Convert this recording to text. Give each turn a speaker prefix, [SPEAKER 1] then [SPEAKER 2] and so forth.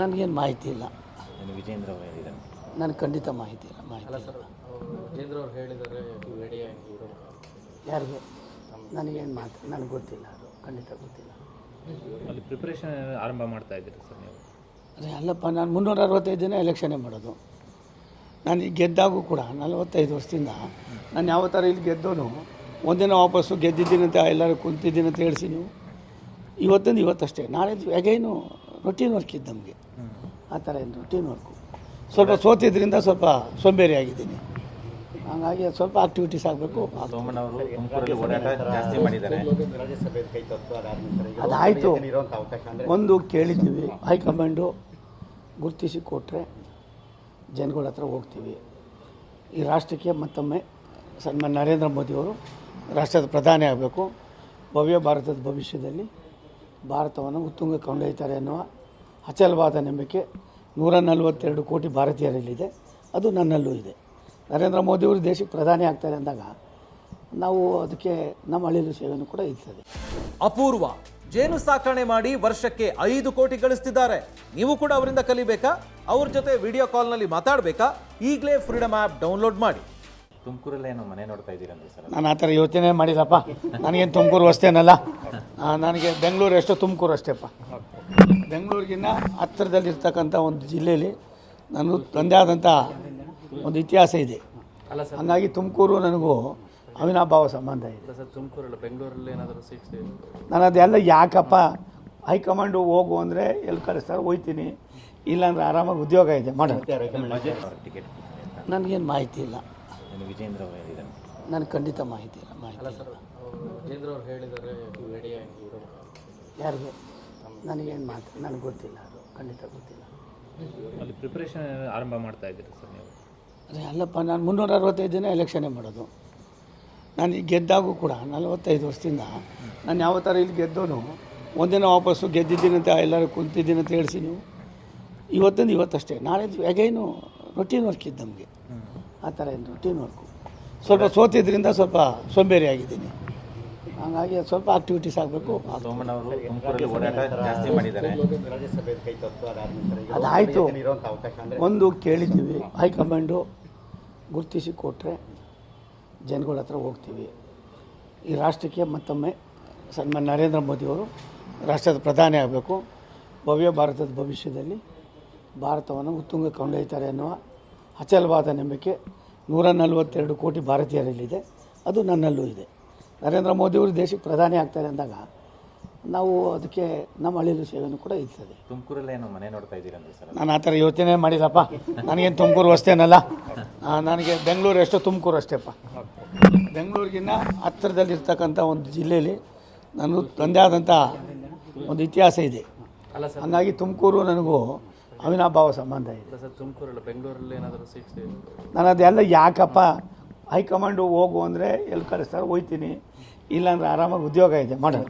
[SPEAKER 1] ನನಗೇನು ಮಾಹಿತಿ ಇಲ್ಲ.
[SPEAKER 2] ವಿಜೇಂದ್ರ ಅವರು ಹೇಳಿದ್ದಾರೆ
[SPEAKER 1] ನನಗೆ ಖಂಡಿತ ಮಾಹಿತಿ ಇಲ್ಲ ಮಾಹಿತಿ ಇಲ್ಲ.
[SPEAKER 3] ವಿಜೇಂದ್ರ ಅವ್ರು ಹೇಳಿದ್ದಾರೆ
[SPEAKER 1] ಯಾರಿಗೆ? ನನಗೇನು ಮಾತು ನನಗೆ ಗೊತ್ತಿಲ್ಲ ಅದು ಖಂಡಿತ ಗೊತ್ತಿಲ್ಲ.
[SPEAKER 2] ಅಲ್ಲಿ ಪ್ರಿಪ್ರೇಷನ್ ಆರಂಭ ಮಾಡ್ತಾ ಇದ್ದೀರಿ ಸರ್ ನೀವು?
[SPEAKER 1] ಅದೇ ಅಲ್ಲಪ್ಪ ನಾನು ಮುನ್ನೂರ ಅರವತ್ತೈದು ದಿನ ಎಲೆಕ್ಷನ್ನೇ ಮಾಡೋದು. ನಾನು ಈಗ ಗೆದ್ದಾಗೂ ಕೂಡ ನಲವತ್ತೈದು ವರ್ಷದಿಂದ ನಾನು ಯಾವ ಥರ ಇಲ್ಲಿ ಗೆದ್ದೋನು ಒಂದಿನ ವಾಪಸ್ಸು ಅಂತ ಎಲ್ಲರೂ ಕುಂತಿದ್ದೀನಂತ ಹೇಳಿಸಿ ನೀವು. ಇವತ್ತಿಂದ ಇವತ್ತಷ್ಟೇ ನಾಳೆ ಅಗೈನು ರೊಟೀನ್ ವರ್ಕ್ ಇದ್ದು ನಮಗೆ. ಆ ಥರ ಏನು ರೊಟೀನ್ ವರ್ಕು ಸ್ವಲ್ಪ ಸೋತಿದ್ರಿಂದ ಸ್ವಲ್ಪ ಸೋಂಬೇರಿ ಆಗಿದ್ದೀನಿ. ಹಾಗಾಗಿ ಅದು ಸ್ವಲ್ಪ ಆಕ್ಟಿವಿಟೀಸ್ ಆಗಬೇಕು. ಅದಾಯಿತು. ಒಂದು ಕೇಳಿದ್ದೀವಿ ಹೈಕಮಾಂಡು ಗುರುತಿಸಿ ಕೊಟ್ಟರೆ ಜನಗಳ ಹತ್ರ ಹೋಗ್ತೀವಿ. ಈ ರಾಷ್ಟ್ರಕ್ಕೆ ಮತ್ತೊಮ್ಮೆ ಸನ್ಮಾನ್ಯ ನರೇಂದ್ರ ಮೋದಿಯವರು ರಾಷ್ಟ್ರದ ಪ್ರಧಾನಿ ಆಗಬೇಕು. ಭವ್ಯ ಭಾರತದ ಭವಿಷ್ಯದಲ್ಲಿ. ಭಾರತವನ್ನು ಉತ್ತುಂಗ ಕೊಂಡೊಯ್ತಾರೆ ಅನ್ನುವ ಅಚಲವಾದ ನಂಬಿಕೆ ನೂರ ನಲವತ್ತೆರಡು ಕೋಟಿ ಭಾರತೀಯರಲ್ಲಿದೆ. ಅದು ನನ್ನಲ್ಲೂ ಇದೆ. ನರೇಂದ್ರ ಮೋದಿಯವರು ದೇಶಕ್ಕೆ ಪ್ರಧಾನಿ ಆಗ್ತಾರೆ ಅಂದಾಗ ನಾವು ಅದಕ್ಕೆ ನಮ್ಮ ಹಳ್ಳಿಯಲ್ಲೂ ಸೇವೆಯನ್ನು ಕೂಡ ಇರ್ತದೆ.
[SPEAKER 4] ಅಪೂರ್ವ. ಜೇನು ಸಾಕಣೆ ಮಾಡಿ ವರ್ಷಕ್ಕೆ ಐದು ಕೋಟಿ ಗಳಿಸ್ತಿದ್ದಾರೆ. ನೀವು ಕೂಡ ಅವರಿಂದ ಕಲಿಬೇಕಾ? ಅವ್ರ ಜೊತೆ ವಿಡಿಯೋ ಕಾಲ್ನಲ್ಲಿ ಮಾತಾಡಬೇಕಾ? ಈಗಲೇ ಫ್ರೀಡಮ್ ಆ್ಯಪ್ ಡೌನ್ಲೋಡ್ ಮಾಡಿ.
[SPEAKER 2] ತುಮಕೂರಲ್ಲಿ ಏನೋ ಮನೆ ನೋಡ್ತಾ ಸರ್
[SPEAKER 1] ನಾನು ಆ ಥರ ಯೋಚನೆ ಮಾಡಿಲ್ಲಪ್ಪ ನನಗೇನು ತುಮಕೂರು ಅಷ್ಟೇನಲ್ಲ ಆ, ನನಗೆ ಬೆಂಗಳೂರು ಎಷ್ಟೋ ತುಮಕೂರು ಅಷ್ಟೇಪ್ಪ ಬೆಂಗಳೂರಿಗಿನ್ನ ಹತ್ತಿರದಲ್ಲಿರ್ತಕ್ಕಂಥ ಒಂದು ಜಿಲ್ಲೆಯಲ್ಲಿ ನಾನು ತಂದೆ ಆದಂಥ ಒಂದು ಇತಿಹಾಸ ಇದೆ. ಹಂಗಾಗಿ ತುಮಕೂರು ನನಗೂ ಅವಿನಾಭಾವ ಸಂಬಂಧ ಇದೆ.
[SPEAKER 3] ಸರ್ ತುಮಕೂರಲ್ಲ ಬೆಂಗಳೂರಲ್ಲಿ ಏನಾದರೂ
[SPEAKER 1] ನಾನು ಅದೆಲ್ಲ ಯಾಕಪ್ಪ ಹೈಕಮಾಂಡು ಹೋಗು ಅಂದರೆ ಎಲ್ಲಿ ಕಳಿಸ್ತಾರೆ ಹೋಯ್ತೀನಿ. ಇಲ್ಲಾಂದ್ರೆ ಆರಾಮಾಗಿ ಉದ್ಯೋಗ ಇದೆ ಮಾಡೋದು
[SPEAKER 2] ಟಿಕೆಟ್
[SPEAKER 1] ನನಗೇನು ಮಾಹಿತಿ ಇಲ್ಲ.
[SPEAKER 2] ಏನು ವಿಜೇಂದ್ರ ಅವರು ಹೇಳಿದ್ದಾರೆ.
[SPEAKER 1] ನನಗೆ ಖಂಡಿತ ಮಾಹಿತಿ ಇಲ್ಲ ಮಾಹಿತಿ
[SPEAKER 3] ವಿಜೇಂದ್ರ ಅವ್ರು ಹೇಳಿದ್ದಾರೆ ಇವರು
[SPEAKER 1] ಯಾರಿಗೆ? ನನಗೇನು ಮಾತು ನನಗೆ ಗೊತ್ತಿಲ್ಲ ಅದು ಖಂಡಿತ ಗೊತ್ತಿಲ್ಲ.
[SPEAKER 2] ಅಲ್ಲಿ ಪ್ರಿಪ್ರೇಷನ್ ಆರಂಭ ಮಾಡ್ತಾ ಇದ್ದೀರಿ ಸರ್ ನೀವು?
[SPEAKER 1] ಅದೇ ಅಲ್ಲಪ್ಪ ನಾನು ಮುನ್ನೂರ ಅರವತ್ತೈದು ದಿನ ಎಲೆಕ್ಷನ್ನೇ ಮಾಡೋದು. ನಾನು ಈಗ ಗೆದ್ದಾಗೂ ಕೂಡ ನಲವತ್ತೈದು ವರ್ಷದಿಂದ ನಾನು ಯಾವ ಥರ ಇಲ್ಲಿ ಗೆದ್ದೋನು ಒಂದಿನ ವಾಪಸ್ಸು ಅಂತ ಎಲ್ಲರೂ ಕುಂತಿದ್ದೀನಂತ ಹೇಳಿಸಿ ನೀವು. ಇವತ್ತಿಂದ ಇವತ್ತಷ್ಟೇ. ನಾಳೆ ಅಗೈನು ರೊಟೀನ್ ವರ್ಕ್ ಇದ್ದು ನಮಗೆ. ಆ ಥರ ಏನು ಟೀಮ್ ವರ್ಕು ಸ್ವಲ್ಪ ಸೋತಿದ್ರಿಂದ ಸ್ವಲ್ಪ ಸೋಂಬೇರಿ ಆಗಿದ್ದೀನಿ. ಹಾಗಾಗಿ ಸ್ವಲ್ಪ ಆಕ್ಟಿವಿಟೀಸ್ ಆಗಬೇಕು. ಅದಾಯಿತು ಒಂದು ಕೇಳಿದ್ದೀವಿ. ಹೈಕಮಾಂಡು ಗುರುತಿಸಿ ಕೊಟ್ಟರೆ ಜನಗಳ ಹತ್ರ ಹೋಗ್ತೀವಿ. ಈ ರಾಷ್ಟ್ರಕ್ಕೆ ಮತ್ತೊಮ್ಮೆ ಸನ್ಮಾನ್ಯ ನರೇಂದ್ರ ಮೋದಿಯವರು ರಾಷ್ಟ್ರದ ಪ್ರಧಾನಿ ಆಗಬೇಕು. ಭವ್ಯ ಭಾರತದ ಭವಿಷ್ಯದಲ್ಲಿ ಭಾರತವನ್ನು ಉತ್ತುಂಗ ಕೊಂಡೊಯ್ತಾರೆ ಅನ್ನುವ ಅಚಲವಾದ ನಂಬಿಕೆ. ನೂರ ನಲವತ್ತೆರಡು ಕೋಟಿ ಭಾರತೀಯರಲ್ಲಿದೆ. ಅದು ನನ್ನಲ್ಲೂ ಇದೆ. ನರೇಂದ್ರ ಮೋದಿಯವರು ದೇಶಕ್ಕೆ ಪ್ರಧಾನಿ ಆಗ್ತಾರೆ ಅಂದಾಗ ನಾವು ಅದಕ್ಕೆ ನಮ್ಮ ಹಳ್ಳಿಯಲ್ಲೂ ಸೇವೆಯೂ ಕೂಡ ಇರ್ತದೆ.
[SPEAKER 2] ತುಮಕೂರಲ್ಲಿ ಏನು ಮನೆ ನೋಡ್ತಾ ಇದ್ದೀರಾ ಸರ್?
[SPEAKER 1] ನಾನು ಆ ಥರ ಯೋಚನೆ ಮಾಡಿಲ್ಲಪ್ಪ. ನನಗೇನು ತುಮಕೂರು ಅಷ್ಟೇನಲ್ಲ. ನನಗೆ ಬೆಂಗಳೂರು ಎಷ್ಟೋ ತುಮಕೂರು ಅಷ್ಟೇಪ್ಪ. ಬೆಂಗಳೂರಿಗಿನ್ನ ಹತ್ತಿರದಲ್ಲಿರ್ತಕ್ಕಂಥ ಒಂದು ಜಿಲ್ಲೆಯಲ್ಲಿ ನಾನು ತಂದೆ ಆದಂಥ ಒಂದು ಇತಿಹಾಸ ಇದೆ. ಹಾಗಾಗಿ ತುಮಕೂರು ನನಗೂ ಅವಿನಾಭಾವ ಸಂಬಂಧ ಇದೆ.
[SPEAKER 3] ಸರ್ ತುಮಕೂರಲ್ಲ ಬೆಂಗಳೂರಲ್ಲಿ ಏನಾದರೂ
[SPEAKER 1] ನಾನು ಅದೆಲ್ಲ ಯಾಕಪ್ಪ ಹೈಕಮಾಂಡು ಹೋಗು ಅಂದರೆ ಎಲ್ಲಿ ಕಳಿಸ್ತಾರೆ ಹೋಯ್ತೀನಿ. ಇಲ್ಲಾಂದ್ರೆ ಆರಾಮಾಗಿ ಉದ್ಯೋಗ ಇದೆ. ಮಾಡೋದು